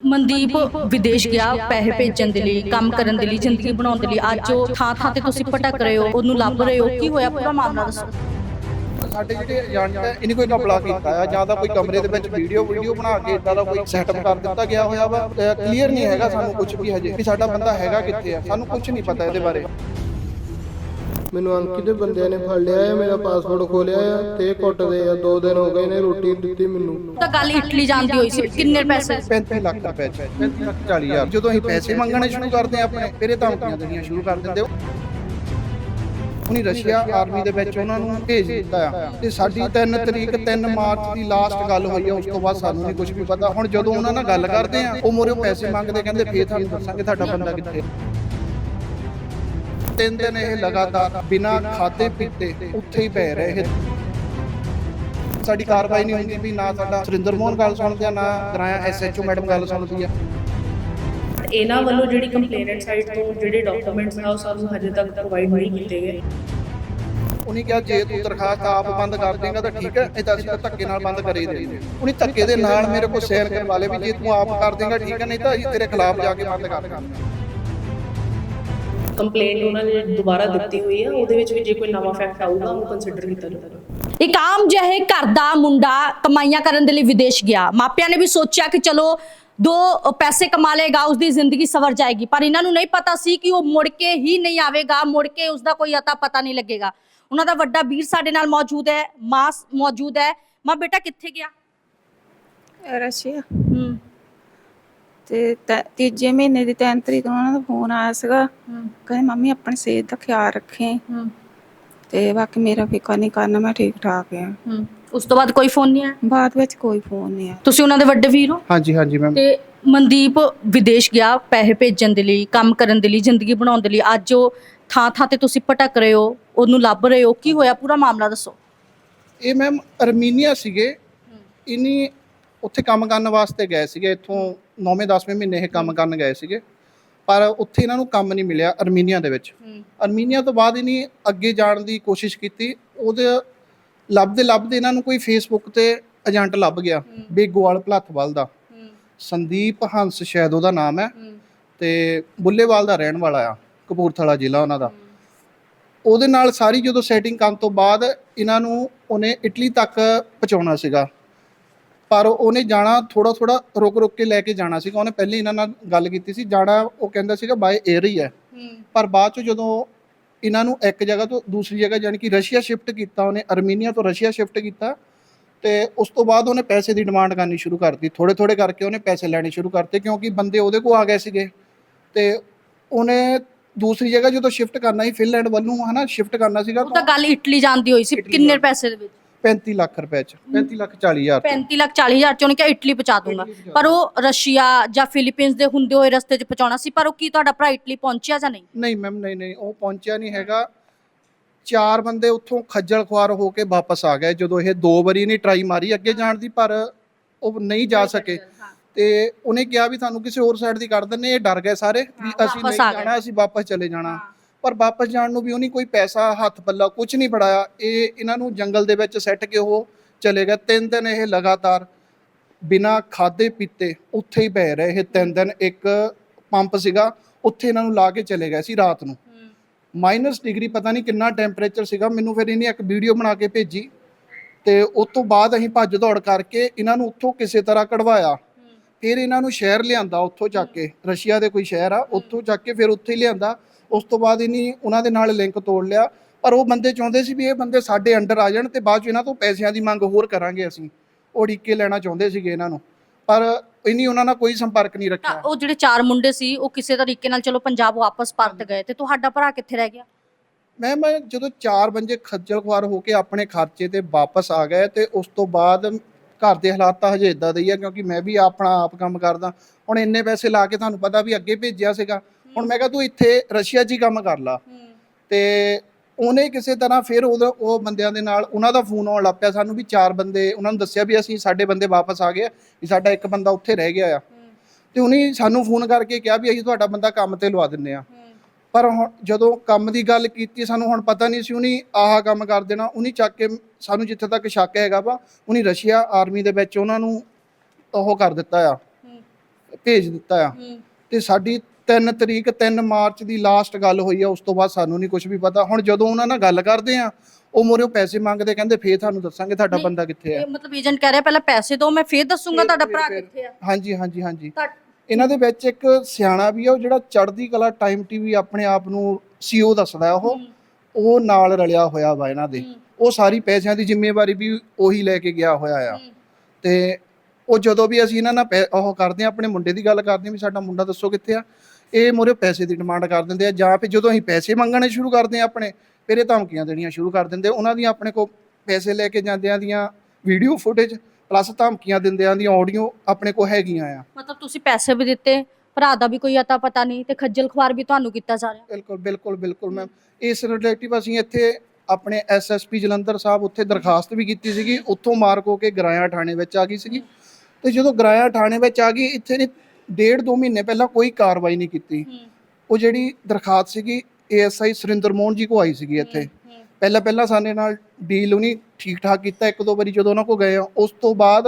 ਮਨਦੀਪ ਵਿਦੇਸ਼ ਗਿਆ ਪੈਸੇ ਭੇਜਣ ਦੇ ਲਈ ਕੰਮ ਕਰਨ ਦੇ ਲਈ ਜ਼ਿੰਦਗੀ ਬਣਾਉਣ ਦੇ ਲਈ। ਅੱਜ ਉਹ ਥਾਂ ਥਾਂ ਤੇ ਤੁਸੀਂ ਭਟਕ ਰਹੇ ਹੋ ਉਹਨੂੰ ਲੱਭ ਰਹੇ ਹੋ। ਕੀ ਹੋਇਆ ਪੂਰਾ ਮਾਮਲਾ ਦੱਸੋ ਸਾਡੇ ਜਿਹੜੇ ਏਜੰਟ ਹੈ ਇਹਨੇ ਕੋਈ ਕਪਲਾ ਕੀਤਾ ਆ ਜਾਂ ਤਾਂ ਕੋਈ ਕਮਰੇ ਦੇ ਵਿੱਚ ਵੀਡੀਓ ਵੀਡੀਓ ਬਣਾ ਕੇ ਇਦਾਂ ਦਾ ਕੋਈ ਸੈਟਅਪ ਕਰ ਦਿੱਤਾ ਗਿਆ ਹੋਇਆ ਵਾ ਕਲੀਅਰ ਨਹੀਂ ਹੈਗਾ ਸਾਨੂੰ ਕੁਝ ਵੀ ਹਜੇ ਵੀ ਸਾਡਾ ਬੰਦਾ ਹੈਗਾ ਕਿੱਥੇ ਆ ਸਾਨੂੰ ਕੁਝ ਨਹੀਂ ਪਤਾ ਇਹਦੇ ਬਾਰੇ। ਮੈਨੂੰ ਅੰਕਿਤ ਦੇ ਬੰਦਿਆਂ ਨੇ ਫੜ ਲਿਆ ਆ ਮੇਰਾ ਪਾਸਪੋਰਟ ਖੋਲਿਆ ਆ ਤੇ ਕੁੱਟਦੇ ਆ। ਦੋ ਦਿਨ ਹੋ ਗਏ ਨੇ ਰੋਟੀ ਦਿੱਤੀ ਮੈਨੂੰ। ਤਾਂ ਗੱਲ ਇਟਲੀ ਜਾਂਦੀ ਹੋਈ ਸੀ ਕਿੰਨੇ ਪੈਸੇ? 35 ਲੱਖ ਰੁਪਏ ਚ। 35 ਲੱਖ 40 ਹਜ਼ਾਰ। ਜਦੋਂ ਅਸੀਂ ਪੈਸੇ ਮੰਗਣੇ ਸ਼ੁਰੂ ਕਰਦੇ ਆ ਆਪਣੇ ਫਿਰ ਇਹ ਧਮਕੀਆਂ ਦੇਣੀਆਂ ਸ਼ੁਰੂ ਕਰ ਦਿੰਦੇ ਹੋ ਉਹਨੀ ਰਸ਼ੀਆ ਆਰਮੀ ਦੇ ਵਿੱਚ ਉਹਨਾਂ ਨੂੰ ਭੇਜ ਦਿੱਤਾ ਆ। ਤੇ ਸਾਡੀ 3 ਤਰੀਕ 3 ਮਾਰਚ ਦੀ ਲਾਸਟ ਗੱਲ ਹੋਈ ਆ ਉਸ ਤੋਂ ਬਾਅਦ ਸਾਨੂੰ ਨਹੀਂ ਕੁਝ ਵੀ ਪਤਾ। ਹੁਣ ਜਦੋਂ ਉਹਨਾਂ ਨਾਲ ਗੱਲ ਕਰਦੇ ਆ ਉਹ ਮੋਰੇ ਪੈਸੇ ਮੰਗਦੇ ਕਹਿੰਦੇ ਫੇਰ ਤੁਹਾਨੂੰ ਦੱਸਾਂਗੇ ਤੁਹਾਡਾ ਬੰਦਾ ਕਿੱਥੇ ਤਿੰਨ ਦਿਨ ਇਹ ਲਗਾਤਾਰ ਬਿਨਾਂ ਖਾਦੇ ਪੀਤੇ ਉੱਥੇ ਹੀ ਪੈ ਰਹੇ ਸਾਡੀ ਕਾਰਵਾਈ ਨਹੀਂ ਹੁੰਦੀ ਵੀ ਨਾ ਸਾਡਾ ਸੁਰਿੰਦਰ ਮੋਹਨ ਗੱਲ ਸੁਣਦੇ ਆ ਨਾ ਕਰਾਇਆ ਐਸਐਚਓ ਮੈਡਮ ਗੱਲ ਸੁਣਦੀ ਆ। ਇਹਨਾਂ ਵੱਲੋਂ ਜਿਹੜੀ ਕੰਪਲੇਨੈਂਟ ਸਾਈਟ ਤੋਂ ਜਿਹੜੇ ਡਾਕੂਮੈਂਟਸ ਆ ਉਹ ਸਾਨੂੰ ਹਜੇ ਤੱਕ ਪ੍ਰੋਵਾਈਡ ਨਹੀਂ ਕੀਤੇ ਗਏ। ਉਹਨੇ ਕਿਹਾ ਜੇ ਤੂੰ ਦਰਖਾਸਤ ਆਪ ਬੰਦ ਕਰ ਦੇਂਗਾ ਤਾਂ ਠੀਕ ਹੈ ਇਹ ਤਾਂ ਅਸੀਂ ਧੱਕੇ ਨਾਲ ਬੰਦ ਕਰੇ ਦੇ ਉਹਨੇ ਧੱਕੇ ਦੇ ਨਾਲ ਮੇਰੇ ਕੋਲ ਸਾਈਨ ਕਰਵਾ ਲਏ ਵੀ ਜੇ ਤੂੰ ਆਪ ਕਰ ਦੇਂਗਾ ਠੀਕ ਹੈ ਨਹੀਂ ਤਾਂ ਅਸੀਂ ਤੇਰੇ ਖਿਲਾਫ ਜਾ ਕੇ ਬੰਦ ਕਰ ਦਾਂਗੇ ਕੰਪਲੇਂਟ ਉਹਨਾਂ ਨੇ ਦੁਬਾਰਾ ਦਿੱਤੀ ਹੋਈ ਆ ਉਹਦੇ ਵਿੱਚ ਵੀ ਜੇ ਕੋਈ ਨਵਾਂ ਫੈਕਟ ਆਊਗਾ ਉਹ ਕੰਸੀਡਰ ਕੀਤਾ ਜਾਊਗਾ। ਇੱਕ ਆਮ ਜਿਹੇ ਘਰ ਦਾ ਮੁੰਡਾ ਕਮਾਈਆਂ ਕਰਨ ਦੇ ਲਈ ਵਿਦੇਸ਼ ਗਿਆ। ਮਾਪਿਆਂ ਨੇ ਵੀ ਸੋਚਿਆ ਕਿ ਚਲੋ ਦੋ ਪੈਸੇ ਕਮਾ ਲੇਗਾ ਉਸਦੀ ਜ਼ਿੰਦਗੀ ਸਵਰ ਜਾਏਗੀ। ਪਰ ਇਹਨਾਂ ਨੂੰ ਨਹੀਂ ਪਤਾ ਸੀ ਕਿ ਉਹ ਮੁੜ ਕੇ ਹੀ ਨਹੀਂ ਆਵੇਗਾ ਮੁੜ ਕੇ ਉਸਦਾ ਕੋਈ ਅਤਾ ਪਤਾ ਨਹੀਂ ਲੱਗੇਗਾ। ਉਹਨਾਂ ਦਾ ਵੱਡਾ ਵੀਰ ਸਾਡੇ ਨਾਲ ਮੌਜੂਦ ਹੈ ਮਾਂ ਮੌਜੂਦ ਹੈ। ਮਾਂ ਬੇਟਾ ਕਿੱਥੇ ਗਿਆ? ਰਸ਼ੀਆ। ਹੂੰ। ਤੇ ਤ- ਤੀਜੇ ਮਹੀਨੇ ਦੀ 3 ਤਰੀਕ ਨੂੰ ਉਹਨਾਂ ਦਾ ਫੋਨ ਆਇਆ ਸੀਗਾ। ਕਹਿੰਦੇ ਮੰਮੀ ਆਪਣੀ ਸਿਹਤ ਦਾ ਖਿਆਲ ਰੱਖੇ। ਹੂੰ। ਤੇ ਬਾਕੀ ਮੇਰਾ ਫਿਕਰ ਨਹੀਂ ਕਰਨਾ ਮੈਂ ਠੀਕ ਠਾਕ ਆ। ਹੂੰ। ਉਸ ਤੋਂ ਬਾਅਦ ਕੋਈ ਫੋਨ ਨਹੀਂ ਆਇਆ? ਬਾਅਦ ਵਿੱਚ ਕੋਈ ਫੋਨ ਨਹੀਂ ਆਇਆ। ਤੁਸੀਂ ਉਹਨਾਂ ਦੇ ਵੱਡੇ ਵੀਰ ਹੋ? ਹਾਂਜੀ ਹਾਂਜੀ ਮੈਮ ਤੇ ਮਨਦੀਪ ਵਿਦੇਸ਼ ਗਿਆ ਪੈਸੇ ਭੇਜਣ ਦੇ ਲਈ ਕੰਮ ਕਰਨ ਦੇ ਲਈ ਜ਼ਿੰਦਗੀ ਬਣਾਉਣ ਦੇ ਲਈ। ਅੱਜ ਉਹ ਥਾਂ ਥਾਂ ਤੇ ਤੁਸੀਂ ਭਟਕ ਰਹੇ ਹੋ ਉਹਨੂੰ ਲੱਭ ਰਹੇ ਹੋ। ਕੀ ਹੋਇਆ? ਪੂਰਾ ਮਾਮਲਾ ਦੱਸੋ। ਇਹ ਮੈਮ ਅਰਮੀਨੀਆ ਸੀਗੇ। ਇਨੀ ਉੱਥੇ ਕੰਮ ਕਰਨ ਵਾਸਤੇ ਗਏ ਸੀਗੇ ਇੱਥੋਂ 9ਵੇਂ 10ਵੇਂ ਮਹੀਨੇ ਇਹ ਕੰਮ ਕਰਨ ਗਏ ਸੀਗੇ। ਪਰ ਉੱਥੇ ਇਹਨਾਂ ਨੂੰ ਕੰਮ ਨਹੀਂ ਮਿਲਿਆ ਅਰਮੀਨੀਆ ਦੇ ਵਿੱਚ। ਅਰਮੀਨੀਆ ਤੋਂ ਬਾਅਦ ਇਹਨੇ ਅੱਗੇ ਜਾਣ ਦੀ ਕੋਸ਼ਿਸ਼ ਕੀਤੀ। ਉਹਦੇ ਲੱਭਦੇ ਲੱਭਦੇ ਇਹਨਾਂ ਨੂੰ ਕੋਈ ਫੇਸਬੁੱਕ ਤੇ ਏਜੰਟ ਲੱਭ ਗਿਆ ਬੇਗੋਵਾਲ ਭਲੱਥਵਾਲ ਦਾ। ਸੰਦੀਪ ਹੰਸ ਸ਼ਾਇਦ ਉਹਦਾ ਨਾਮ ਹੈ। ਤੇ ਬੁੱਲੇਵਾਲ ਦਾ ਰਹਿਣ ਵਾਲਾ ਆ ਕਪੂਰਥਲਾ ਜ਼ਿਲ੍ਹਾ ਉਹਨਾਂ ਦਾ। ਉਹਦੇ ਨਾਲ ਸਾਰੀ ਜਦੋਂ ਸੈਟਿੰਗ ਕਰਨ ਤੋਂ ਬਾਅਦ ਇਹਨਾਂ ਨੂੰ ਉਹਨੇ ਇਟਲੀ ਤੱਕ ਪਹੁੰਚਾਉਣਾ ਸੀਗਾ। ਪਰ ਉਹਨੇ ਜਾਣਾ ਥੋੜਾ ਥੋੜਾ ਰੁਕ ਰੁਕ ਕੇ ਲੈ ਕੇ ਜਾਣਾ ਸੀਗਾ। ਉਹਨੇ ਪਹਿਲੇ ਇਹਨਾਂ ਨਾਲ ਗੱਲ ਕੀਤੀ ਸੀ। ਜਾਣਾ ਉਹ ਕਹਿੰਦਾ ਸੀਗਾ ਬਾਏ 에ਅਰ ਹੀ। ਹੈ। ਪਰ ਬਾਅਦ ਚ ਜਦੋਂ ਇਹਨਾਂ ਨੂੰ ਇੱਕ ਜਗ੍ਹਾ ਤੋਂ ਦੂਸਰੀ ਜਗ੍ਹਾ ਯਾਨੀ ਕਿ ਰਸ਼ੀਆ ਸ਼ਿਫਟ ਕੀਤਾ ਉਹਨੇ ਅਰਮੀਨੀਆ ਤੋਂ ਰਸ਼ੀਆ ਸ਼ਿਫਟ ਕੀਤਾ ਤੇ ਉਸ ਤੋਂ ਬਾਅਦ ਉਹਨੇ ਪੈਸੇ ਦੀ ਡਿਮਾਂਡ ਕਰਨੀ ਸ਼ੁਰੂ ਕਰਤੀ ਥੋੜੇ ਥੋੜੇ ਕਰਕੇ ਉਹਨੇ ਪੈਸੇ ਲੈਣੇ ਸ਼ੁਰੂ ਕਰਤੇ ਕਿਉਂਕਿ ਬੰਦੇ ਉਹਦੇ ਕੋਲ ਆ ਗਏ ਸੀਗੇ। ਤੇ ਉਹਨੇ ਦੂਸਰੀ ਜਗ੍ਹਾ ਜਦੋਂ ਸ਼ਿਫਟ ਕਰਨਾ ਸੀ ਫਿਨਲੈਂਡ ਵੱਲ ਨੂੰ ਹਨਾ ਸ਼ਿਫਟ ਕਰਨਾ ਸੀਗਾ ਉਹ ਤਾਂ ਗੱਲ ਇਟਲੀ ਜਾਂਦੀ ਹੋਈ ਸੀ। ਕਿੰਨੇ ਪੈਸੇ ਦੇ ਵਿੱਚ? 35 ਲੱਖ ਰੁਪਏ ਚ। 35 ਲੱਖ 40 ਹਜ਼ਾਰ ਚ। 35 ਲੱਖ 40 ਹਜ਼ਾਰ ਚ ਉਹਨੇ ਕਿਹਾ ਇਟਲੀ ਪਹੁੰਚਾ ਦੂੰਗਾ। ਪਰ ਉਹ ਰਸ਼ੀਆ ਜਾਂ ਫਿਲੀਪੀਨਸ ਦੇ ਹੁੰਦੇ ਹੋਏ ਰਸਤੇ 'ਚ ਪਹੁੰਚਾਉਣਾ ਸੀ ਪਰ ਉਹ ਕੀ ਤੁਹਾਡਾ ਭਰਾ ਇਟਲੀ ਪਹੁੰਚਿਆ ਜਾਂ ਨਹੀਂ? ਨਹੀਂ ਮੈਮ ਨਹੀਂ ਨਹੀਂ ਉਹ ਪਹੁੰਚਿਆ ਨਹੀਂ ਹੈਗਾ। ਚਾਰ ਬੰਦੇ ਉੱਥੋਂ ਖੱਜਲ ਖੁਆਰ ਹੋ ਕੇ ਵਾਪਸ ਆ ਗਏ ਜਦੋਂ ਇਹ ਦੋ ਵਾਰੀ ਨੇ ਟਰਾਈ ਮਾਰੀ ਅੱਗੇ ਜਾਣ ਦੀ ਪਰ ਉਹ ਨਹੀਂ ਜਾ ਸਕੇ। ਤੇ ਉਹਨੇ ਕਿਹਾ ਵੀ ਤੁਹਾਨੂੰ ਕਿਸੇ ਹੋਰ ਸਾਈਡ ਦੀ ਕਰ ਦਿੰਨੇ ਇਹ ਡਰ ਗਏ ਸਾਰੇ ਵੀ ਹਾਂ, ਅਸੀਂ ਵਾਪਸ ਨਹੀਂ ਆ ਗਏ। ਜਾਣਾ ਅਸੀਂ ਵਾਪਸ ਚਲੇ ਜਾਣਾ। ਪਰ ਵਾਪਸ ਜਾਣ ਨੂੰ ਵੀ ਉਹਨੇ ਕੋਈ ਪੈਸਾ ਹੱਥ ਪੱਲਾ ਕੁਝ ਨਹੀਂ ਫੜਾਇਆ। ਇਹ ਇਹਨਾਂ ਨੂੰ ਜੰਗਲ ਦੇ ਵਿੱਚ ਸੱਟ ਕੇ ਉਹ ਚਲੇ ਗਏ। ਤਿੰਨ ਦਿਨ ਇਹ ਲਗਾਤਾਰ ਬਿਨਾਂ ਖਾਦੇ ਪੀਤੇ ਉੱਥੇ ਹੀ ਪੈ ਰਹੇ। ਇਹ ਤਿੰਨ ਦਿਨ ਇੱਕ ਪੰਪ ਸੀਗਾ ਉੱਥੇ ਇਹਨਾਂ ਨੂੰ ਲਾ ਕੇ ਚਲੇ ਗਏ ਸੀ ਰਾਤ ਨੂੰ। ਮਾਈਨਸ ਡਿਗਰੀ ਪਤਾ ਨਹੀਂ ਕਿੰਨਾ ਟੈਂਪਰੇਚਰ ਸੀਗਾ। ਮੈਨੂੰ ਫਿਰ ਇਹਨੇ ਇੱਕ ਵੀਡੀਓ ਬਣਾ ਕੇ ਭੇਜੀ ਤੇ ਉਸ ਤੋਂ ਬਾਅਦ ਅਸੀਂ ਭੱਜ ਦੌੜ ਕਰਕੇ ਇਹਨਾਂ ਨੂੰ ਉੱਥੋਂ ਕਿਸੇ ਤਰ੍ਹਾਂ ਕਢਵਾਇਆ। ਫਿਰ ਇਹਨਾਂ ਨੂੰ ਸ਼ਹਿਰ ਲਿਆਂਦਾ ਉੱਥੋਂ ਚੱਕ ਕੇ। ਰਸ਼ੀਆ ਦੇ ਕੋਈ ਸ਼ਹਿਰ ਆ ਉੱਥੋਂ ਚੱਕ ਕੇ ਫਿਰ ਉੱਥੇ ਹੀ ਲਿਆਂਦਾ। ਉਸ ਤੋਂ ਬਾਅਦ ਇਹਨੀ ਉਹਨਾਂ ਦੇ ਨਾਲ ਲਿੰਕ ਤੋੜ ਲਿਆ। ਪਰ ਉਹ ਬੰਦੇ ਚਾਹੁੰਦੇ ਸੀ ਵੀ ਇਹ ਬੰਦੇ ਸਾਡੇ ਅੰਡਰ ਆ ਜਾਣ ਤੇ ਬਾਅਦ ਚ ਇਹਨਾਂ ਤੋਂ ਪੈਸਿਆਂ ਦੀ ਮੰਗ ਹੋਰ ਕਰਾਂਗੇ ਅਸੀਂ। ਉਹ ਢੀਕੇ ਲੈਣਾ ਚਾਹੁੰਦੇ ਸੀਗੇ ਇਹਨਾਂ ਨੂੰ। ਪਰ ਇਨੀ ਉਹਨਾਂ ਨਾਲ ਕੋਈ ਸੰਪਰਕ ਨਹੀਂ ਰੱਖਿਆ। ਉਹ ਜਿਹੜੇ ਚਾਰ ਮੁੰਡੇ ਸੀ ਉਹ ਕਿਸੇ ਤਰੀਕੇ ਨਾਲ ਚਲੋ ਪੰਜਾਬ ਵਾਪਸ ਪਰਤ ਗਏ ਤੇ ਤੁਹਾਡਾ ਭਰਾ ਕਿੱਥੇ ਰਹਿ ਗਿਆ? ਮੈਂ ਮੈਂ ਜਦੋਂ ਚਾਰ ਬੰਦੇ ਖੱਜਲ ਖੁਆਰ ਹੋ ਕੇ ਆਪਣੇ ਖਰਚੇ ਤੇ ਵਾਪਸ ਆ ਗਏ ਤੇ ਉਸ ਤੋਂ ਬਾਅਦ ਘਰ ਦੇ ਹਾਲਾਤ ਤਾਂ ਹਜੇ ਇਦਾਂ ਦੇ ਹੀ ਆ ਕਿਉਂਕਿ ਮੈਂ ਵੀ ਆਪਣਾ ਆਪ ਕੰਮ ਕਰਦਾ। ਹੁਣ ਇੰਨੇ ਪੈਸੇ ਲਾ ਕੇ ਤੁਹਾਨੂੰ ਪਤਾ ਵੀ ਅੱਗੇ ਭੇਜਿਆ ਸੀਗਾ। ਹੁਣ ਮੈਂ ਕਿਹਾ ਤੂੰ ਇੱਥੇ ਰਸ਼ੀਆ 'ਚ ਹੀ ਕੰਮ ਕਰ ਲਾ। ਤੇ ਉਹਨੇ ਕਿਸੇ ਤਰ੍ਹਾਂ ਫਿਰ ਉਹਦਾ ਉਹ ਬੰਦਿਆਂ ਦੇ ਨਾਲ ਉਹਨਾਂ ਦਾ ਫੋਨ ਆਉਣ ਲੱਗ ਪਿਆ ਸਾਨੂੰ ਵੀ ਚਾਰ ਬੰਦੇ ਉਹਨਾਂ ਨੂੰ ਦੱਸਿਆ ਵੀ ਅਸੀਂ ਸਾਡੇ ਬੰਦੇ ਵਾਪਸ ਆ ਗਏ ਆ, ਵੀ ਸਾਡਾ ਇੱਕ ਬੰਦਾ ਉੱਥੇ ਰਹਿ ਗਿਆ ਆ। ਤੇ ਉਹਨੇ ਸਾਨੂੰ ਫੋਨ ਕਰਕੇ ਕਿਹਾ ਵੀ ਅਸੀਂ ਤੁਹਾਡਾ ਬੰਦਾ ਕੰਮ ਤੇ ਲਵਾ ਦਿੰਨੇ ਆ। ਪਰ ਹੁਣ ਜਦੋਂ ਕੰਮ ਦੀ ਗੱਲ ਕੀਤੀ ਸਾਨੂੰ ਹੁਣ ਪਤਾ ਨਹੀਂ ਸੀ ਉਹਨੇ ਆਹ ਕੰਮ ਕਰ ਦੇਣਾ ਉਹਨੇ ਚੱਕ ਕੇ ਸਾਨੂੰ ਜਿੱਥੇ ਤੱਕ ਸ਼ੱਕ ਹੈਗਾ ਵਾ ਉਹਨੇ ਰਸ਼ੀਆ ਆਰਮੀ ਦੇ ਵਿੱਚ ਉਹਨਾਂ ਨੂੰ ਉਹ ਕਰ ਦਿੱਤਾ ਆ। ਭੇਜ ਦਿੱਤਾ ਆ। ਤੇ ਸਾਡੀ 3 ਤਰੀਕ 3 ਮਾਰਚ ਦੀ ਲਾਸਟ ਗੱਲ ਹੋਈ ਆ ਉਸ ਤੋਂ ਬਾਅਦ ਸਾਨੂੰ ਨਹੀਂ ਕੁਝ ਵੀ ਪਤਾ। ਹੁਣ ਜਦੋਂ ਉਹਨਾਂ ਨਾਲ ਗੱਲ ਕਰਦੇ ਆ ਉਹ ਮੋਰਿਓ ਪੈਸੇ ਮੰਗਦੇ ਕਹਿੰਦੇ ਫੇਰ ਤੁਹਾਨੂੰ ਦੱਸਾਂਗੇ ਤੁਹਾਡਾ ਬੰਦਾ ਕਿੱਥੇ ਆ। ਮਤਲਬ ਏਜੰਟ ਕਹਿ ਰਿਹਾ ਪਹਿਲਾਂ ਪੈਸੇ ਦਿਓ ਮੈਂ ਫੇਰ ਦੱਸੂਗਾ ਤੁਹਾਡਾ ਭਰਾ ਕਿੱਥੇ ਆ। ਹਾਂਜੀ ਹਾਂਜੀ ਹਾਂਜੀ। ਇਹਨਾਂ ਦੇ ਵਿੱਚ ਇੱਕ ਸਿਆਣਾ ਵੀ ਆ ਉਹ ਜਿਹੜਾ ਚੜ੍ਹਦੀ ਕਲਾ ਟਾਈਮ ਟੀਵੀ ਆਪਣੇ ਆਪ ਨੂੰ ਸੀਓ ਦੱਸਦਾ ਉਹ ਉਹ ਨਾਲ ਰਲਿਆ ਹੋਇਆ ਵਾ ਇਹਨਾਂ ਦੇ। ਉਹ ਸਾਰੀ ਪੈਸਿਆਂ ਦੀ ਜ਼ਿੰਮੇਵਾਰੀ ਵੀ ਉਹੀ ਲੈ ਕੇ ਗਿਆ ਹੋਇਆ ਆ। ਤੇ ਉਹ ਜਦੋਂ ਵੀ ਅਸੀਂ ਇਹਨਾਂ ਨਾਲ ਉਹ ਕਰਦੇ ਆ ਆਪਣੇ ਮੁੰਡੇ ਦੀ ਗੱਲ ਕਰਦੇ ਆ ਵੀ ਸਾਡਾ ਮੁੰਡਾ ਦੱਸੋ ਕਿੱਥੇ ਆ ਇਹ ਮੋਰੇ ਪੈਸੇ ਦੀ ਡਿਮਾਂਡ ਕਰ ਦਿੰਦੇ ਆ ਜਾਂ ਫਿਰ ਜਦੋਂ ਅਸੀਂ ਪੈਸੇ ਮੰਗਣੇ ਸ਼ੁਰੂ ਕਰਦੇ ਆ ਆਪਣੇ ਫਿਰ ਇਹ ਧਮਕੀਆਂ ਦੇਣੀਆਂ ਸ਼ੁਰੂ ਕਰ ਦਿੰਦੇ ਉਹਨਾਂ ਦੀਆਂ ਆਪਣੇ ਕੋਲ ਪੈਸੇ ਲੈ ਕੇ ਜਾਂਦਿਆਂ ਦੀਆਂ ਵੀਡੀਓ ਫੁਟੇਜ ਪਲੱਸ ਧਮਕੀਆਂ ਦਿੰਦਿਆਂ ਦੀਆਂ ਆਡੀਓ ਆਪਣੇ ਕੋਲ ਹੈਗੀਆਂ ਆ। ਮਤਲਬ ਤੁਸੀਂ ਪੈਸੇ ਵੀ ਦਿੱਤੇ ਭਰਾ ਦਾ ਵੀ ਕੋਈ ਅਤਾ ਪਤਾ ਨਹੀਂ ਤੇ ਖੱਜਲ ਖੁਆਰ ਵੀ ਤੁਹਾਨੂੰ ਕੀਤਾ ਜਾ ਰਿਹਾ। ਬਿਲਕੁਲ ਬਿਲਕੁਲ ਬਿਲਕੁਲ ਮੈਮ ਇਸ ਰਿਲੇਟਿਵ ਅਸੀਂ ਇੱਥੇ ਆਪਣੇ ਐਸਐਸਪੀ ਜਲੰਧਰ ਸਾਹਿਬ ਉੱਥੇ ਦਰਖਾਸਤ ਵੀ ਕੀਤੀ ਸੀਗੀ ਉੱਥੋਂ ਮਾਰਕ ਹੋ ਕੇ ਗਰਾਇਆ ਥਾਣੇ ਵਿੱਚ ਆ ਗਈ ਸੀਗੀ। ਤੇ ਜਦੋਂ ਗਰਾਇਆ ਥਾਣੇ ਵਿੱਚ ਆ ਗਈ ਇੱਥੇ ਨੇ ਡੇਢ ਦੋ ਮਹੀਨੇ ਪਹਿਲਾਂ ਕੋਈ ਕਾਰਵਾਈ ਨਹੀਂ ਕੀਤੀ। ਉਹ ਜਿਹੜੀ ਦਰਖਾਸਤ ਸੀਗੀ ਏਐਸਆਈ ਸੁਰਿੰਦਰ ਮੋਹਨ ਜੀ ਕੋ ਆਈ ਸੀਗੀ ਇੱਥੇ। ਪਹਿਲਾਂ ਪਹਿਲਾਂ ਸਾਡੇ ਨਾਲ ਡੀਲ ਉਹਨੇ ਠੀਕ ਠਾਕ ਕੀਤਾ ਇੱਕ ਦੋ ਵਾਰੀ ਜਦੋਂ ਉਹਨਾਂ ਕੋ ਗਏ ਆ ਉਸ ਤੋਂ ਬਾਅਦ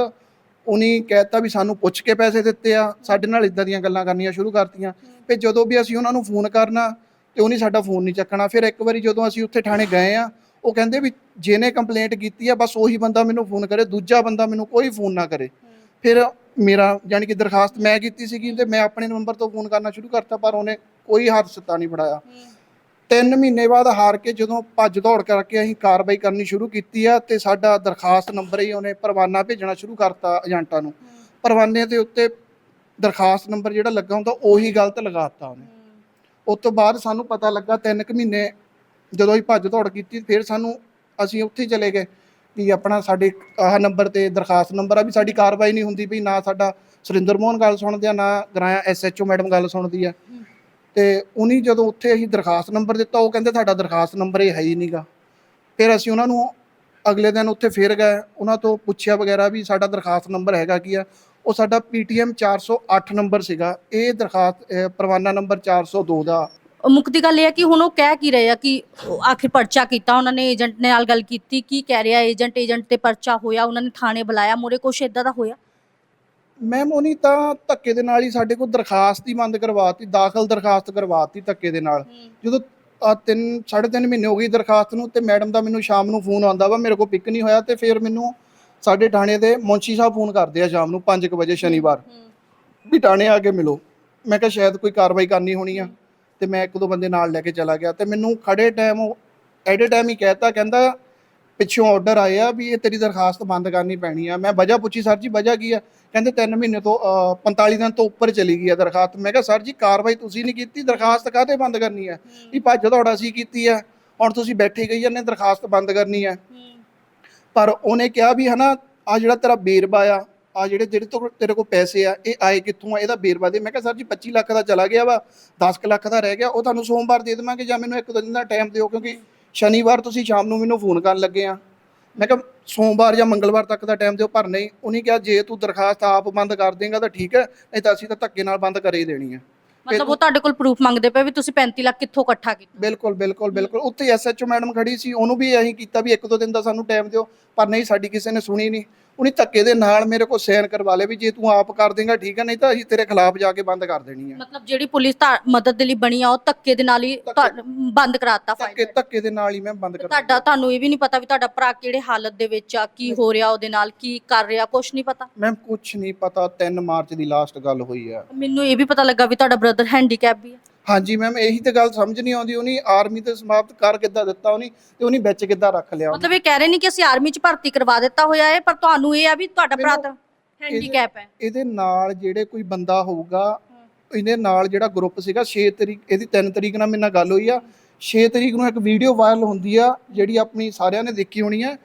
ਉਹਨੇ ਕਹਿਤਾ ਵੀ ਸਾਨੂੰ ਪੁੱਛ ਕੇ ਪੈਸੇ ਦਿੱਤੇ ਆ ਸਾਡੇ ਨਾਲ ਇਦਾਂ ਦੀਆਂ ਗੱਲਾਂ ਕਰਨੀਆਂ ਸ਼ੁਰੂ ਕਰਤੀਆਂ। ਤੇ ਜਦੋਂ ਵੀ ਅਸੀਂ ਉਹਨਾਂ ਨੂੰ ਫੋਨ ਕਰਨਾ ਤੇ ਉਹਨੇ ਸਾਡਾ ਫੋਨ ਨਹੀਂ ਚੱਕਣਾ। ਫਿਰ ਇੱਕ ਵਾਰੀ ਜਦੋਂ ਅਸੀਂ ਉੱਥੇ ਥਾਣੇ ਗਏ ਆ ਉਹ ਕਹਿੰਦੇ ਵੀ ਜਿਹਨੇ ਕੰਪਲੇਂਟ ਕੀਤੀ ਆ ਬਸ ਉਹੀ ਬੰਦਾ ਮੈਨੂੰ ਫੋਨ ਕਰੇ ਦੂਜਾ ਬੰਦਾ ਮੈਨੂੰ ਕੋਈ ਫੋਨ ਨਾ ਕਰੇ। ਫਿਰ ਮੇਰਾ ਯਾਨੀ ਕਿ ਦਰਖਾਸਤ ਮੈਂ ਕੀਤੀ ਸੀਗੀ ਤੇ ਮੈਂ ਆਪਣੇ ਨੰਬਰ ਤੋਂ ਫੋਨ ਕਰਨਾ ਸ਼ੁਰੂ ਕਰਤਾ, ਪਰ ਉਹਨੇ ਕੋਈ ਹੱਥ ਸੱਤਾ ਨਹੀਂ ਫੜਾਇਆ। ਤਿੰਨ ਮਹੀਨੇ ਬਾਅਦ ਹਾਰ ਕੇ ਜਦੋਂ ਭੱਜ ਦੌੜ ਕਰਕੇ ਅਸੀਂ ਕਾਰਵਾਈ ਕਰਨੀ ਸ਼ੁਰੂ ਕੀਤੀ ਆ ਤੇ ਸਾਡਾ ਦਰਖਾਸਤ ਨੰਬਰ ਹੀ ਉਹਨੇ ਪਰਵਾਨਾ ਭੇਜਣਾ ਸ਼ੁਰੂ ਕਰਤਾ ਏਜੰਟਾਂ ਨੂੰ। ਪਰਵਾਨੇ ਦੇ ਉੱਤੇ ਦਰਖਾਸਤ ਨੰਬਰ ਜਿਹੜਾ ਲੱਗਾ ਹੁੰਦਾ, ਉਹੀ ਗਲਤ ਲਗਾਤਾ ਉਹਨੇ। ਉਸ ਤੋਂ ਬਾਅਦ ਸਾਨੂੰ ਪਤਾ ਲੱਗਾ ਤਿੰਨ ਕੁ ਮਹੀਨੇ ਜਦੋਂ ਅਸੀਂ ਭੱਜ ਦੌੜ ਕੀਤੀ, ਫਿਰ ਸਾਨੂੰ ਅਸੀਂ ਉੱਥੇ ਚਲੇ ਗਏ। ਵੀ ਆਪਣਾ ਸਾਡੇ ਆਹ ਨੰਬਰ ਤੇ ਦਰਖਾਸਤ ਨੰਬਰ ਆ ਵੀ ਸਾਡੀ ਕਾਰਵਾਈ ਨਹੀਂ ਹੁੰਦੀ ਵੀ ਨਾ ਸਾਡਾ ਸੁਰਿੰਦਰ ਮੋਹਨ ਗੱਲ ਸੁਣਦੇ ਆ ਨਾ ਗਰਾਇਆ ਐਸਐਚਓ ਮੈਡਮ ਗੱਲ ਸੁਣਦੀ ਆ। ਤੇ ਉਨੀ ਜਦੋਂ ਉੱਥੇ ਅਸੀਂ ਦਰਖਾਸਤ ਨੰਬਰ ਦਿੱਤਾ ਉਹ ਕਹਿੰਦੇ ਤੁਹਾਡਾ ਦਰਖਾਸਤ ਨੰਬਰ ਇਹ ਹੈ ਹੀ ਨਹੀਂਗਾ ਫਿਰ ਅਸੀਂ ਉਹਨਾਂ ਨੂੰ ਅਗਲੇ ਦਿਨ ਉੱਥੇ ਫੇਰ ਗਏ ਉਹਨਾਂ ਤੋਂ ਪੁੱਛਿਆ ਵਗੈਰਾ ਵੀ ਸਾਡਾ ਦਰਖਾਸਤ ਨੰਬਰ ਹੈਗਾ ਕੀ ਆ। ਉਹ ਸਾਡਾ ਪੀਟੀਐਮ 408 ਨੰਬਰ ਸੀਗਾ। ਇਹ ਦਰਖਾਸਤ ਅਹ, ਪਰਵਾਨਾ ਨੰਬਰ 402 ਦਾ। ਦੀ ਗੱਲ ਇਹ ਹੈ ਕਿ ਹੁਣ ਉਹ ਕਹਿ ਕੀ ਰਹੇ ਆ ਕਿ ਉਹ ਆਖਿਰ ਪਰਚਾ ਕੀਤਾ ਉਹਨਾਂ ਨੇ ਏਜੰਟ ਨਾਲ ਗੱਲ ਕੀਤੀ ਕੀ ਕਹਿ ਰਿਹਾ ਏਜੰਟ ਏਜੰਟ ਤੇ ਪਰਚਾ ਹੋਇਆ ਉਹਨਾਂ ਨੇ ਥਾਣੇ ਬੁਲਾਇਆ ਮੋਰੇ ਕੁਛ ਇਦਾਂ ਦਾ ਹੋਇਆ? ਮੈਮ ਉਹਨੀ ਤਾਂ ਧੱਕੇ ਦੇ ਨਾਲ ਹੀ ਸਾਡੇ ਕੋਲ ਦਰਖਾਸਤ ਹੀ ਬੰਦ ਕਰਵਾਤੀ ਦਾਖਲ ਦਰਖਾਸਤ ਕਰਵਾਤੀ ਧੱਕੇ ਦੇ ਨਾਲ। ਜਦੋਂ ਆ ਤਿੰਨ ਸਾਢੇ ਤਿੰਨ ਮਹੀਨੇ ਹੋ ਗਈ ਦਰਖਾਸਤ ਨੂੰ ਤੇ ਮੈਡਮ ਦਾ ਮੈਨੂੰ ਸ਼ਾਮ ਨੂੰ ਫੋਨ ਆਉਂਦਾ ਵਾ ਮੇਰੇ ਕੋਲ ਪਿਕ ਨਹੀਂ ਹੋਇਆ ਤੇ ਫਿਰ ਮੈਨੂੰ ਸਾਡੇ ਥਾਣੇ ਦੇ ਮੁੰਸ਼ੀ ਸਾਹਿਬ ਫੋਨ ਕਰਦੇ ਆ ਸ਼ਾਮ ਨੂੰ 5 ਵਜੇ ਸ਼ਨੀਵਾਰ। ਵੀ ਥਾਣੇ ਆ ਕੇ ਮਿਲੋ। ਮੈਂ ਕਿਹਾ ਸ਼ਾਇਦ ਕੋਈ ਕਾਰਵਾਈ ਕਰਨੀ ਹੋਣੀ ਆ। ਤੇ ਮੈਂ ਇੱਕ ਦੋ ਬੰਦੇ ਨਾਲ ਲੈ ਕੇ ਚਲਾ ਗਿਆ ਤੇ ਮੈਨੂੰ ਖੜੇ ਟਾਈਮ ਐਟ ਟਾਈਮ ਹੀ ਕਹਿਤਾ ਕਹਿੰਦਾ ਪਿੱਛੋਂ ਆਰਡਰ ਆਇਆ ਵੀ ਇਹ ਤੇਰੀ ਦਰਖਾਸਤ ਬੰਦ ਕਰਨੀ ਪੈਣੀ ਆ। ਮੈਂ ਵਜ੍ਹਾ ਪੁੱਛੀ ਸਰ ਜੀ ਵਜ੍ਹਾ ਕੀ ਆ? ਕਹਿੰਦੇ 3 ਮਹੀਨੇ ਤੋਂ ਅਹ, 45 ਦਿਨ ਤੋਂ ਉੱਪਰ ਚਲੀ ਗਈ ਆ ਦਰਖਾਸਤ। ਮੈਂ ਕਿਹਾ ਸਰ ਜੀ ਕਾਰਵਾਈ ਤੁਸੀਂ ਨਹੀਂ ਕੀਤੀ? ਦਰਖਾਸਤ ਕਾਹਤੇ ਬੰਦ ਕਰਨੀ ਆ? ਵੀ ਭੱਜ ਦੌੜਾ ਸੀ ਕੀਤੀ ਆ। ਹੁਣ ਤੁਸੀਂ ਬੈਠੇ ਗਈ ਜਾਂਦੇ ਦਰਖਾਸਤ ਬੰਦ ਕਰਨੀ ਆ। ਪਰ ਉਹਨੇ ਕਿਹਾ ਵੀ ਹਨਾ ਆ ਜਿਹੜਾ ਤੇਰਾ ਬੇਰਬਾ ਆ ਆ ਜਿਹੜੇ ਜਿਹੜੇ ਤੋਂ ਤੇਰੇ ਕੋਲ ਪੈਸੇ ਆ ਇਹ ਆਏ ਕਿੱਥੋਂ ਆ? ਇਹਦਾ ਬੇਰਬਾ ਦੇ। ਮੈਂ ਕਿਹਾ ਸਰ ਜੀ 25 ਲੱਖ ਦਾ ਚਲਾ ਗਿਆ ਵਾ 10 ਕੁ ਲੱਖ ਦਾ ਰਹਿ ਗਿਆ। ਉਹ ਤੁਹਾਨੂੰ ਸੋਮਵਾਰ ਦੇ ਦੇਵਾਂਗੇ ਜਾਂ ਮੈਨੂੰ ਇੱਕ ਦੋ ਦਿਨ ਦਾ ਟਾਈਮ ਦਿਓ ਕਿਉਂਕਿ ਸ਼ਨੀਵਾਰ ਤੁਸੀਂ ਸ਼ਾਮ ਨੂੰ ਮੈਨੂੰ ਫੋਨ ਕਰਨ ਲੱਗੇ ਆ। ਮੈਂ ਕਿਹਾ ਸੋਮਵਾਰ ਜਾਂ ਮੰਗਲਵਾਰ ਤੱਕ ਦਾ ਟਾਈਮ ਦਿਓ ਪਰ ਨਹੀਂ ਉਹਨੇ ਕਿਹਾ ਜੇ ਤੂੰ ਦਰਖਾਸਤ ਆਪ ਬੰਦ ਕਰ ਦੇਂਗਾ ਤਾਂ ਠੀਕ ਹੈ ਨਹੀਂ ਤਾਂ ਅਸੀਂ ਤਾਂ ਧੱਕੇ ਨਾਲ ਬੰਦ ਕਰ ਹੀ ਦੇਣੀ ਹੈ। ਮਤਲਬ ਉਹ ਤੁਹਾਡੇ ਕੋਲ ਪ੍ਰੂਫ ਮੰਗਦੇ ਪਏ ਵੀ ਤੁਸੀਂ 35 ਲੱਖ ਕਿੱਥੋਂ ਇਕੱਠਾ ਕੀਤਾ। ਬਿਲਕੁਲ ਬਿਲਕੁਲ ਬਿਲਕੁਲ। ਉੱਥੇ ਐਸਐਚਓ ਮੈਡਮ ਖੜੀ ਸੀ ਉਹਨੂੰ ਵੀ ਅਸੀਂ ਕੀਤਾ ਵੀ ਇੱਕ ਦੋ ਦਿਨ ਦਾ ਸਾਨੂੰ ਟਾਈਮ ਦਿਓ ਪਰ ਨਹੀਂ ਸਾਡੀ ਕਿਸੇ ਨੇ ਸੁਣੀ ਨਹੀਂ। ਉਹਨੇ ਧੱਕੇ ਦੇ ਨਾਲ ਮੇਰੇ ਕੋਲ ਸਾਈਨ ਕਰਵਾ ਲਏ ਵੀ ਜੇ ਤੂੰ ਆਪ ਕਰ ਦੇਂਗਾ ਠੀਕ ਹੈ ਨਹੀਂ ਤਾਂ ਅਸੀਂ ਤੇਰੇ ਖਿਲਾਫ ਜਾ ਕੇ ਬੰਦ ਕਰ ਦੇਣੀ ਹੈ ਮਤਲਬ ਜਿਹੜੀ ਪੁਲਿਸ ਤਾਂ ਮਦਦ ਦੇ ਲਈ ਬਣੀ ਆ ਉਹ ਧੱਕੇ ਦੇ ਨਾਲ ਹੀ ਬੰਦ ਕਰਾਤਾ ਧੱਕੇ ਫਾਈਲ ਧੱਕੇ ਦੇ ਨਾਲ ਹੀ ਮੈਂ ਬੰਦ ਕਰ ਤੁਹਾਡਾ ਤੁਹਾਨੂੰ ਇਹ ਵੀ ਨਹੀਂ ਪਤਾ ਵੀ ਤੁਹਾਡਾ ਭਰਾ ਕਿਹੜੇ ਹਾਲਤ ਦੇ ਵਿੱਚ ਆ ਕੀ ਹੋ ਰਿਹਾ ਉਹਦੇ ਨਾਲ ਕੀ ਕਰ ਰਿਹਾ ਕੁਝ ਨਹੀਂ ਪਤਾ। ਮੈਮ ਕੁਝ ਨਹੀਂ ਪਤਾ 3 ਮਾਰਚ ਦੀ ਲਾਸਟ ਗੱਲ ਹੋਈ ਆ। ਮੈਨੂੰ ਇਹ ਵੀ ਪਤਾ ਲੱਗਾ ਵੀ ਤੁਹਾਡਾ ਬ੍ਰਦਰ ਹੈਂਡੀਕੈਪ ਵੀ ਹੈ ਹਾਂਜੀ ਮੈਮ ਇਹੀ ਤੇ ਗੱਲ ਸਮਝ ਨਹੀਂ ਆਉਂਦੀ ਉਹਨੇ ਆਰਮੀ ਤੇ ਸਮਾਪਤ ਕਰ ਕਿੱਦਾਂ ਦਿੱਤਾ ਉਹਨੇ ਤੇ ਉਹਨੇ ਵਿੱਚ ਕਿੱਦਾਂ ਰੱਖ ਲਿਆ ਉਹਨੇ। ਮਤਲਬ ਇਹ ਕਹਿ ਰਹੇ ਨੇ ਕਿ ਅਸੀਂ ਆਰਮੀ 'ਚ ਭਰਤੀ ਕਰਵਾ ਦਿੱਤਾ ਹੋਇਆ ਹੈ ਪਰ ਤੁਹਾਨੂੰ ਇਹ ਆ ਵੀ ਤੁਹਾਡਾ ਭਰਾ ਤਾਂ ਹੈਂਡੀਕੈਪ ਹੈ। ਇਹਦੇ ਨਾਲ ਜਿਹੜੇ ਕੋਈ ਬੰਦਾ ਹੋਊਗਾ ਇਹਦੇ ਨਾਲ ਜਿਹੜਾ ਗਰੁੱਪ ਸੀਗਾ 6 ਤਰੀਕ ਇਹਦੀ 3 ਤਰੀਕ ਨਾਲ ਮੇਰੇ ਨਾਲ ਗੱਲ ਹੋਈ ਆ। 6 ਤਰੀਕ ਨੂੰ ਇੱਕ ਵੀਡੀਓ ਵਾਇਰਲ ਹੁੰਦੀ ਆ ਜਿਹੜੀ ਆਪਣੀ ਸਾਰਿਆਂ ਨੇ ਦੇਖੀ ਹੋਣੀ ਆ।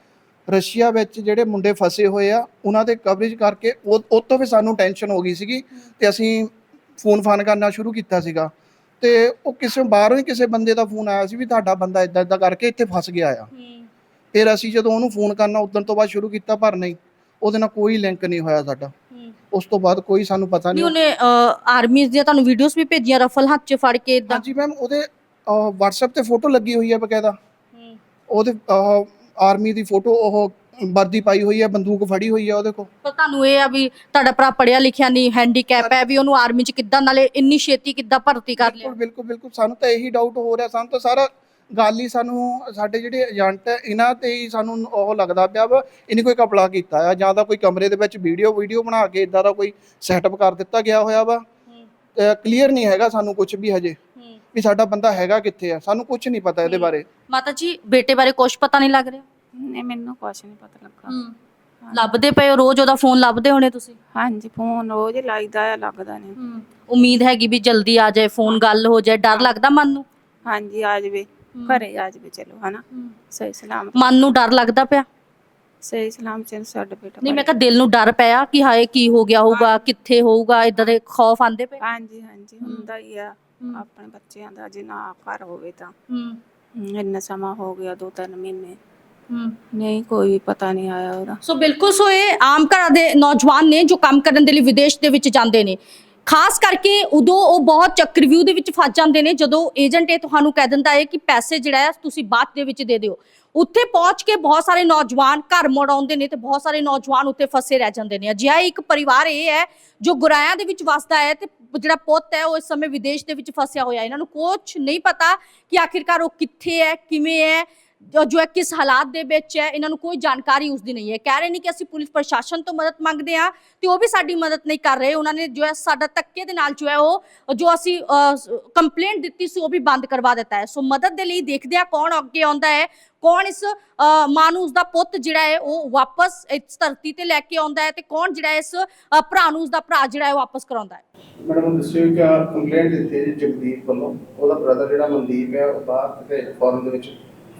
ਰਸ਼ੀਆ ਵਿੱਚ ਜਿਹੜੇ ਮੁੰਡੇ ਫਸੇ ਹੋਏ ਆ ਉਹਨਾਂ ਦੇ ਕਵਰੇਜ ਕਰਕੇ ਉਹ ਉਹ ਤੋਂ ਵੀ ਸਾਨੂੰ ਟੈਨਸ਼ਨ ਹੋ ਗਈ ਸੀਗੀ ਤੇ ਅਸੀਂ ਫੋਨ ਫਾਨ ਕਰਨਾ ਸ਼ੁਰੂ ਕੀਤਾ ਸੀਗਾ। ਤੇ ਉਹ ਕਿਸੇ ਬਾਹਰੋਂ ਹੀ ਕਿਸੇ ਬੰਦੇ ਦਾ ਫੋਨ ਆਇਆ ਸੀ ਵੀ ਤੁਹਾਡਾ ਬੰਦਾ ਇਦਾਂ ਇਦਾਂ ਕਰਕੇ ਇੱਥੇ ਫਸ ਗਿਆ ਆ। ਫਿਰ ਅਸੀਂ ਜਦੋਂ ਉਹਨੂੰ ਫੋਨ ਕਰਨਾ ਉਦੋਂ ਤੋਂ ਬਾਅਦ ਸ਼ੁਰੂ ਕੀਤਾ ਪਰ ਨਹੀਂ ਉਹਦੇ ਨਾਲ ਕੋਈ ਲਿੰਕ ਨਹੀਂ ਹੋਇਆ ਸਾਡਾ। ਉਸ ਤੋਂ ਬਾਅਦ ਕੋਈ ਸਾਨੂੰ ਪਤਾ ਨਹੀਂ ਉਹਨੇ ਆਰਮੀ ਦੀਆਂ ਤੁਹਾਨੂੰ ਵੀਡੀਓਜ਼ ਵੀ ਭੇਜੀਆਂ ਰਫਲ ਹੱਥ 'ਚ ਫੜ ਕੇ ਇਦਾਂ ਹਾਂਜੀ ਮੈਮ ਉਹਦੇ WhatsApp ਤੇ ਫੋਟੋ ਲੱਗੀ ਹੋਈ ਹੈ ਬਕਾਇਦਾ। ਉਹਦੇ ਆਰਮੀ ਦੀ ਫੋਟੋ ਉਹ ਵਰਦੀ ਪਾਈ ਹੋਈ ਹੈ ਬੰਦੂਕ ਫੜੀ ਹੋਈ ਹੈ ਉਹਦੇ ਕੋਲ। ਪਰ ਤੁਹਾਨੂੰ ਇਹ ਆ ਵੀ ਤੁਹਾਡਾ ਭਰਾ ਪੜਿਆ ਲਿਖਿਆ ਨਹੀਂ ਹੈਂਡੀਕੈਪ ਹੈ ਵੀ ਉਹਨੂੰ ਆਰਮੀ ਚ ਕਿੱਦਾਂ ਨਾਲੇ ਇੰਨੀ ਛੇਤੀ ਕਿੱਦਾਂ ਭਰਤੀ ਕਰ ਲਿਆ। ਬਿਲਕੁਲ ਬਿਲਕੁਲ ਬਿਲਕੁਲ। ਸਾਨੂੰ ਤਾਂ ਇਹੀ ਡਾਊਟ ਹੋ ਰਿਹਾ ਸਾਨੂੰ ਤਾਂ ਸਾਰਾ ਗੱਲ ਹੀ ਸਾਨੂੰ ਸਾਡੇ ਜਿਹੜੇ ਏਜੰਟ ਹੈ ਇਹਨਾਂ ਤੇ ਹੀ ਸਾਨੂੰ ਉਹ ਲੱਗਦਾ ਪਿਆ ਵਾ ਇਹਨੇ ਕੋਈ ਕਪੜਾ ਕੀਤਾ ਆ ਜਾਂ ਤਾਂ ਕੋਈ ਕਮਰੇ ਦੇ ਵਿੱਚ ਵੀਡੀਓ ਵੀਡੀਓ ਬਣਾ ਕੇ ਇਦਾਂ ਦਾ ਕੋਈ ਸੈਟਅਪ ਕਰ ਦਿੱਤਾ ਗਿਆ ਹੋਇਆ ਵਾ। ਕਲੀਅਰ ਨਹੀਂ ਹੈਗਾ ਸਾਨੂੰ ਕੁਝ ਵੀ ਹਜੇ ਵੀ ਸਾਡਾ ਬੰਦਾ ਹੈਗਾ ਕਿੱਥੇ ਆ ਸਾਨੂੰ ਕੁਝ ਨਹੀਂ ਪਤਾ ਇਹਦੇ ਬਾਰੇ। ਮਾਤਾ ਜੀ ਬੇਟੇ ਬਾਰੇ ਕੁਝ ਪਤਾ ਨਹੀਂ ਲੱਗ ਰਿਹਾ? ਨਹੀਂ ਮੈਨੂੰ ਕੁਛ ਨਹੀਂ ਪਤਾ ਲੱਗਾ। ਲੱਭਦੇ ਪਏ ਹੋ? ਰੋਜ਼ ਉਹਦਾ ਫੋਨ ਲੱਭਦੇ ਹੋਣੇ ਤੁਸੀਂ? ਹਾਂਜੀ ਫੋਨ ਰੋਜ਼ ਲਾਈਦਾ ਆ ਲੱਗਦਾ ਨਹੀਂ ਉਮੀਦ ਹੈਗੀ ਵੀ ਜਲਦੀ ਆ ਜਾਏ ਫੋਨ ਗੱਲ ਹੋ ਜਾਏ ਡਰ ਲੱਗਦਾ ਮਨ ਨੂੰ? ਹਾਂਜੀ ਆ ਜਾਵੇ। ਘਰੇ ਆ ਜਾਵੇ ਚਲੋ ਹਨਾ। ਸਹੀ ਸਲਾਮ ਮਨ ਨੂੰ ਡਰ ਲੱਗਦਾ ਪਿਆ? ਸਹੀ ਸਲਾਮ ਚ ਸਾਡਾ ਬੇਟਾ ਨਹੀਂ ਮੈਂ ਕਿਹਾ ਦਿਲ ਨੂੰ ਡਰ ਪਿਆ ਕਿ ਹਾਏ ਕੀ ਹੋ ਗਿਆ ਹੋਊਗਾ ਕਿੱਥੇ ਹੋਊਗਾ ਇਦਾਂ ਦੇ ਖੌਫ ਆਂਦੇ ਪਏ? ਹਾਂਜੀ ਹਾਂਜੀ ਹੁੰਦਾ ਹੀ ਆ। ਆਪਣੇ ਬੱਚਿਆਂ ਦਾ ਜੇ ਨਾ ਘਰ ਹੋਵੇ ਤਾਂ। ਹੂੰ। ਇੰਨਾ ਸਮਾਂ ਹੋ ਗਿਆ ਦੋ ਤਿੰਨ ਮਹੀਨੇ। ਹੂੰ ਨਹੀਂ ਕੋਈ ਪਤਾ ਨਹੀਂ ਆਇਆ ਉਹਦਾ। ਸੋ ਬਿਲਕੁਲ ਸੋ ਇਹ ਆਮ ਘਰਾਂ ਦੇ ਨੌਜਵਾਨ ਨੇ ਜੋ ਕੰਮ ਕਰਨ ਦੇ ਲਈ ਵਿਦੇਸ਼ ਦੇ ਵਿੱਚ ਜਾਂਦੇ ਨੇ। ਖਾਸ ਕਰਕੇ ਉਦੋਂ ਉਹ ਬਹੁਤ ਚੱਕਰਵਿਊ ਦੇ ਵਿੱਚ ਫਸ ਜਾਂਦੇ ਨੇ ਜਦੋਂ ਏਜੰਟ ਇਹ ਤੁਹਾਨੂੰ ਕਹਿ ਦਿੰਦਾ ਹੈ ਕਿ ਪੈਸੇ ਜਿਹੜਾ ਹੈ ਤੁਸੀਂ ਬਾਅਦ ਦੇ ਵਿੱਚ ਦੇ ਦਿਓ। ਉੱਥੇ ਪਹੁੰਚ ਕੇ ਬਹੁਤ ਸਾਰੇ ਨੌਜਵਾਨ ਘਰ ਮੁੜ ਆਉਂਦੇ ਨੇ ਤੇ ਬਹੁਤ ਸਾਰੇ ਨੌਜਵਾਨ ਉੱਥੇ ਫਸੇ ਰਹਿ ਜਾਂਦੇ ਨੇ। ਅਜਿਹਾ ਇੱਕ ਪਰਿਵਾਰ ਇਹ ਹੈ ਜੋ ਗੁਰਾਇਆਂ ਦੇ ਵਿੱਚ ਵਸਦਾ ਹੈ ਤੇ ਜਿਹੜਾ ਪੁੱਤ ਹੈ ਉਹ ਇਸ ਸਮੇਂ ਵਿਦੇਸ਼ ਦੇ ਵਿੱਚ ਫਸਿਆ ਹੋਇਆ ਇਹਨਾਂ ਨੂੰ ਕੁਝ ਨਹੀਂ ਪਤਾ ਕਿ ਆਖਿਰਕਾਰ ਉਹ ਕਿੱਥੇ ਹੈ ਕਿਵੇਂ ਹੈ। ਜੋ ਹੈ ਕਿਸ ਹਾਲਾਤ ਦੇ ਵਿੱਚ ਹੈ, ਇਹਨਾਂ ਨੂੰ ਕੋਈ ਜਾਣਕਾਰੀ ਉਸਦੀ ਨਹੀਂ ਹੈ। ਕਹਿ ਰਹੇ ਨੇ ਕਿ ਅਸੀਂ ਪੁਲਿਸ ਪ੍ਰਸ਼ਾਸਨ ਤੋਂ ਮਦਦ ਮੰਗਦੇ ਹਾਂ ਤੇ ਉਹ ਵੀ ਸਾਡੀ ਮਦਦ ਨਹੀਂ ਕਰ ਰਹੇ। ਉਹਨਾਂ ਨੇ ਜੋ ਹੈ, ਸਾਡਾ ਧੱਕੇ ਦੇ ਨਾਲ ਜੋ ਹੈ, ਉਹ ਜੋ ਅਸੀਂ ਕੰਪਲੇਂਟ ਦਿੱਤੀ ਸੀ, ਉਹ ਵੀ ਬੰਦ ਕਰਵਾ ਦਿੱਤਾ ਹੈ। ਸੋ ਮਦਦ ਦੇ ਲਈ ਦੇਖਦੇ ਆ ਕੌਣ ਅੱਗੇ ਆਉਂਦਾ ਹੈ, ਕੌਣ ਇਸ ਮਾਂ ਨੂੰ ਉਸਦਾ ਪੁੱਤ ਜਿਹੜਾ ਹੈ, ਉਹ ਵਾਪਸ ਇਸ ਧਰਤੀ ਤੇ ਲੈ ਕੇ ਆਉਂਦਾ ਹੈ ਤੇ ਕੌਣ ਜਿਹੜਾ ਇਸ ਭਰਾ ਨੂੰ ਉਸਦਾ ਭਰਾ ਜਿਹੜਾ ਹੈ ਵਾਪਸ ਕਰਾਉਂਦਾ ਹੈ। ਮੈਡਮ ਦੱਸਿਓ ਕਿ ਕੰਪਲੇਂਟ ਦਿੱਤੀ ਜਗਦੀਪ ਵੱਲੋਂ। ਉਹਦਾ ਬ੍ਰਦਰ ਜਿਹੜਾ ਮਨਦੀਪ ਹੈ, ਉਹ ਬਾਹਰ ਤੇ ਫੋਰਨ ਦੇ ਵਿੱਚ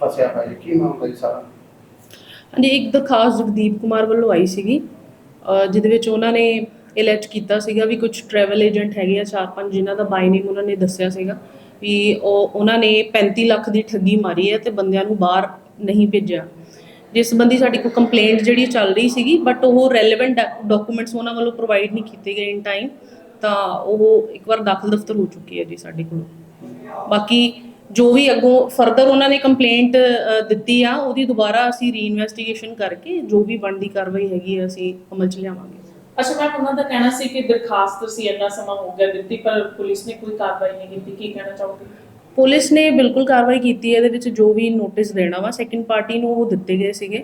ਫਸਿਆ ਹੋਇਆ, ਜੀ। ਕੀ ਮਾਮਲਾ ਜੀ ਸਾਰਾ? ਹਾਂਜੀ, ਇੱਕ ਦਰਖਾਸਤ ਜਗਦੀਪ ਕੁਮਾਰ ਵੱਲੋਂ ਆਈ ਸੀਗੀ, ਅਹ, ਜਿਹਦੇ ਵਿੱਚ ਉਹਨਾਂ ਨੇ ਇਲੈਕਟ ਕੀਤਾ ਸੀਗਾ ਵੀ ਕੁਝ ਟਰੈਵਲ ਏਜੰਟ ਹੈਗੇ ਆ ਚਾਰ ਪੰਜ, ਜਿਨ੍ਹਾਂ ਦਾ ਬਾਈ ਨੇਮ ਉਹਨਾਂ ਨੇ ਦੱਸਿਆ ਸੀਗਾ ਵੀ ਉਹ, ਉਹਨਾਂ ਨੇ 35 ਲੱਖ ਦੀ ਠੱਗੀ ਮਾਰੀ ਹੈ ਤੇ ਬੰਦਿਆਂ ਨੂੰ ਬਾਹਰ ਨਹੀਂ ਭੇਜਿਆ। ਜਿਸ ਸੰਬੰਧੀ ਸਾਡੀ ਕੋਈ ਕੰਪਲੇਂਟ ਜਿਹੜੀ ਚੱਲ ਰਹੀ ਸੀਗੀ ਬਟ ਉਹ ਰੈਲੇਵੈਂਟ ਡਾਕੂਮੈਂਟਸ ਉਹਨਾਂ ਵੱਲੋਂ ਪ੍ਰੋਵਾਈਡ ਨਹੀਂ ਕੀਤੇ ਗਏ ਇਨ ਟਾਈਮ ਤਾਂ ਉਹ ਇੱਕ ਵਾਰ ਦਾਖਲ ਦਫ਼ਤਰ ਹੋ ਚੁੱਕੀ ਹੈ ਜੀ ਸਾਡੇ ਕੋਲ। ਬਾਕੀ ਜੋ ਵੀ ਅੱਗੋਂ ਫਰਦਰ ਉਹਨਾਂ ਨੇ ਕੰਪਲੇਂਟ ਦਿੱਤੀ ਆ ਉਹਦੀ ਦੁਬਾਰਾ ਅਸੀਂ ਰੀਇਨਵੈਸਟੀਗੇਸ਼ਨ ਕਰਕੇ ਜੋ ਵੀ ਬਣਦੀ ਕਾਰਵਾਈ ਹੈਗੀ ਅਸੀਂ ਅਮਲ 'ਚ ਲਿਆਵਾਂਗੇ। ਅੱਛਾ ਮੈਮ ਉਹਨਾਂ ਦਾ ਕਹਿਣਾ ਸੀ ਕਿ ਦਰਖਾਸਤ ਤੁਸੀਂ ਇੰਨਾ ਸਮਾਂ ਹੋ ਗਿਆ ਦਿੱਤੀ ਪਰ ਪੁਲਿਸ ਨੇ ਕੋਈ ਕਾਰਵਾਈ ਨਹੀਂ ਕੀਤੀ ਕੀ ਕਹਿਣਾ ਚਾਹੋਗੇ? ਪੁਲਿਸ ਨੇ ਬਿਲਕੁਲ ਕਾਰਵਾਈ ਕੀਤੀ ਹੈ ਇਹਦੇ ਵਿੱਚ ਜੋ ਵੀ ਨੋਟਿਸ ਦੇਣਾ ਵਾ ਸੈਕੰਡ ਪਾਰਟੀ ਨੂੰ ਉਹ ਦਿੱਤੇ ਗਏ ਸੀਗੇ।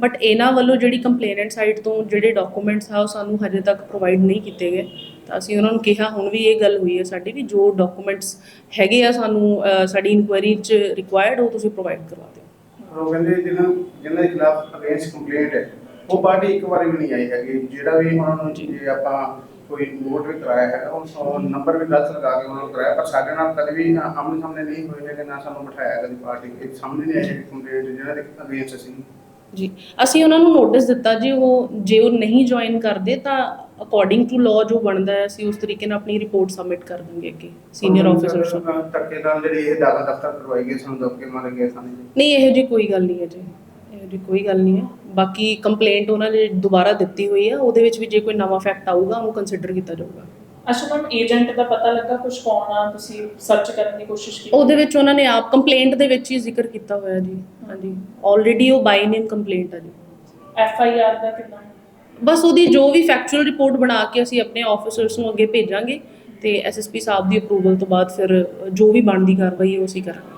ਬਟ ਇਹਨਾਂ ਵੱਲੋਂ ਜਿਹੜੀ ਕੰਪਲੇਨੈਂਟ ਸਾਈਡ ਤੋਂ ਜਿਹੜੇ ਡਾਕੂਮੈਂਟਸ ਆ ਉਹ ਸਾਨੂੰ ਹਜੇ ਤੱਕ ਪ੍ਰੋਵਾਈਡ ਨਹੀਂ ਕੀਤੇ ਗਏ। ਤਾਂ ਅਸੀਂ ਉਹਨਾਂ ਨੂੰ ਕਿਹਾ ਹੁਣ ਵੀ ਇਹ ਗੱਲ ਹੋਈ ਹੈ ਸਾਡੀ ਵੀ ਜੋ ਡਾਕੂਮੈਂਟਸ ਹੈਗੇ ਆ ਸਾਨੂੰ ਸਾਡੀ ਇਨਕੁਆਇਰੀ 'ਚ ਰਿਕੁਆਇਰਡ ਉਹ ਤੁਸੀਂ ਪ੍ਰੋਵਾਈਡ ਕਰਵਾ ਦਿਓ। ਉਹ ਕਹਿੰਦੇ ਜਿਹਨਾਂ ਜਿਨ੍ਹਾਂ ਦੇ ਖਿਲਾਫ ਅਗੇਂਸਟ ਕੰਪਲੇਂਟ ਹੈ ਉਹ ਪਾਰਟੀ ਇੱਕ ਵਾਰੀ ਵੀ ਨਹੀਂ ਆਈ ਹੈਗੀ। ਜਿਹੜਾ ਵੀ ਉਹਨਾਂ ਨੂੰ ਜੇ। ਆਪਾਂ ਕੋਈ ਨੋਟ ਵੀ ਕਰਾਇਆ ਹੈ ਉਹ ਨੰਬਰ ਵੀ ਗਲਤ ਲਗਾ ਕੇ ਉਹਨਾਂ ਨੂੰ ਕਰਾਇਆ ਪਰ ਸਾਡੇ ਨਾਲ ਕਦੇ ਵੀ ਆਮਣੇ ਸਾਹਮਣੇ ਨਹੀਂ ਹੋਏ ਹੈਗੇ ਨਾ ਸਾਨੂੰ ਬਿਠਾਇਆ ਕਦੀ ਪਾਰਟੀ ਇੱਕ ਸਾਹਮਣੇ ਨਹੀਂ ਆਈ ਕੰਪਲੇਂਟ ਜਿਹਨਾਂ ਦੇ ਅਗੇਂਸਟ ਅਸੀਂ। ਜੀ ਅਸੀਂ ਉਹਨਾਂ ਨੂੰ ਨੋਟਿਸ ਦਿੱਤਾ ਜੀ ਉਹ ਜੇ ਉਹ ਨਹੀਂ ਜੁਆਇਨ ਕਰਦੇ ਤਾਂ ਅਕੋਰਡਿੰਗ ਟੂ ਲਾਅ ਜੋ ਬਣਦਾ ਹੈ ਅਸੀਂ ਉਸ ਤਰੀਕੇ ਨਾਲ ਆਪਣੀ ਰਿਪੋਰਟ ਸਬਮਿਟ ਕਰ ਦਾਂਗੇ ਅੱਗੇ ਸੀਨੀਅਰ ਆਫੀਸਰਸ ਨੂੰ ਧੱਕੇ ਨਾਲ ਜਿਹੜੀ ਇਹ ਦਾਗਾ ਦਫ਼ਤਰ ਕਰਵਾਈ ਗਈ ਸਾਨੂੰ ਧੱਕੇ ਮਾਰੇ ਗਏ ਸਾਨੂੰ ਜੀ ਨਹੀਂ ਇਹੋ ਜਿਹੀ ਕੋਈ ਗੱਲ ਨਹੀਂ ਹੈ ਜੀ। ਇਹੋ ਜਿਹੀ ਕੋਈ ਗੱਲ ਨਹੀਂ ਹੈ। ਬਾਕੀ ਕੰਪਲੇਂਟ ਉਹਨਾਂ ਨੇ ਦੁਬਾਰਾ ਦਿੱਤੀ ਹੋਈ ਹੈ ਉਹਦੇ ਵਿੱਚ ਵੀ ਜੇ ਕੋਈ ਨਵਾਂ ਫੈਕਟ ਆਊਗਾ ਉਹਨੂੰ ਕੰਸੀਡਰ ਕੀਤਾ ਜਾਊਗਾ। ਅੱਛਾ ਮੈਮ ਏਜੰਟ ਦਾ ਪਤਾ ਲੱਗਾ ਕੁਝ ਕੌਣ ਆ ਤੁਸੀਂ ਸਰਚ ਕਰਨ ਦੀ ਕੋਸ਼ਿਸ਼ ਕੀਤੀ? ਉਹਦੇ ਵਿੱਚ ਉਹਨਾਂ ਨੇ ਆਪ ਕੰਪਲੇਂਟ ਦੇ ਵਿੱਚ ਹੀ ਜ਼ਿਕਰ ਕੀਤਾ ਹੋਇਆ ਜੀ। ਹਾਂਜੀ। ਆਲਰੇਡੀ ਉਹ ਬਾਈ ਨੇਮ ਕੰਪਲੇਂਟ ਆ ਜੀ। ਐਫ ਆਈ ਆਰ ਦਾ ਕਿੰਨਾ ਬਸ ਉਹਦੀ ਜੋ ਵੀ ਫੈਕਚੁਅਲ ਰਿਪੋਰਟ ਬਣਾ ਕੇ ਅਸੀਂ ਆਪਣੇ ਆਫੀਸਰਸ ਨੂੰ ਅੱਗੇ ਭੇਜਾਂਗੇ ਤੇ ਐਸਐਸਪੀ ਸਾਹਿਬ ਦੀ ਅਪਰੂਵਲ ਤੋਂ ਬਾਅਦ ਫਿਰ ਜੋ ਵੀ ਬਣਦੀ ਕਾਰਵਾਈ ਹੈ ਉਹ ਅਸੀਂ ਕਰਾਂਗੇ।